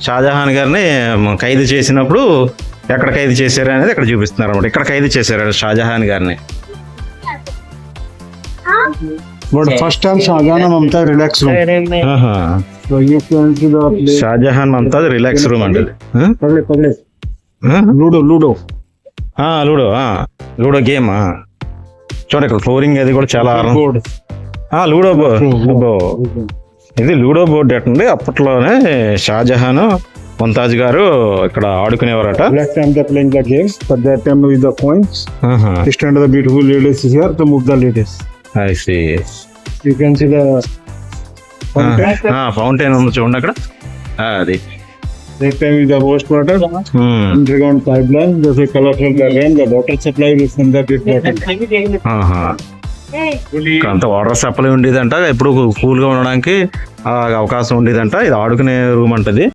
షాజహాన్ గారిని ఖైదు చేసినప్పుడు ఎక్కడ ఖైదు చేశారు అనేది ఇక్కడ చూపిస్తున్నారు అనమాట ఇక్కడ ఖైదు చేశారు షాజహాన్ గారిని. the place. Shahjahan Mumtaz relax room అంటే Pagale, pagale. Ludo, Ludo. Ludo ఆ, లూడో గేమ్. చూడండి ఇక్కడ ఫ్లోరింగ్ అది కూడా చాలా లూడో. ఇది లూడో బోర్డు ఏంటండి ఉంది అప్పట్లోనే షాజహాన్ ముంతాజ్ గారు ఇక్కడ ఆడుకునేవారట. Beautiful ladies ladies I see you can see the fountain ఉంది చూడండి అక్కడ. అది. నెక్స్ట్ టైం ఇది post water underground pipeline colour friend the water supply the bit water అంత వాటర్ సప్లై ఉండేదంట. ఎప్పుడు కూల్గా ఉండడానికి అవకాశం ఉండేదంట. ఇది ఆడుకునే రూమ్ అంటది.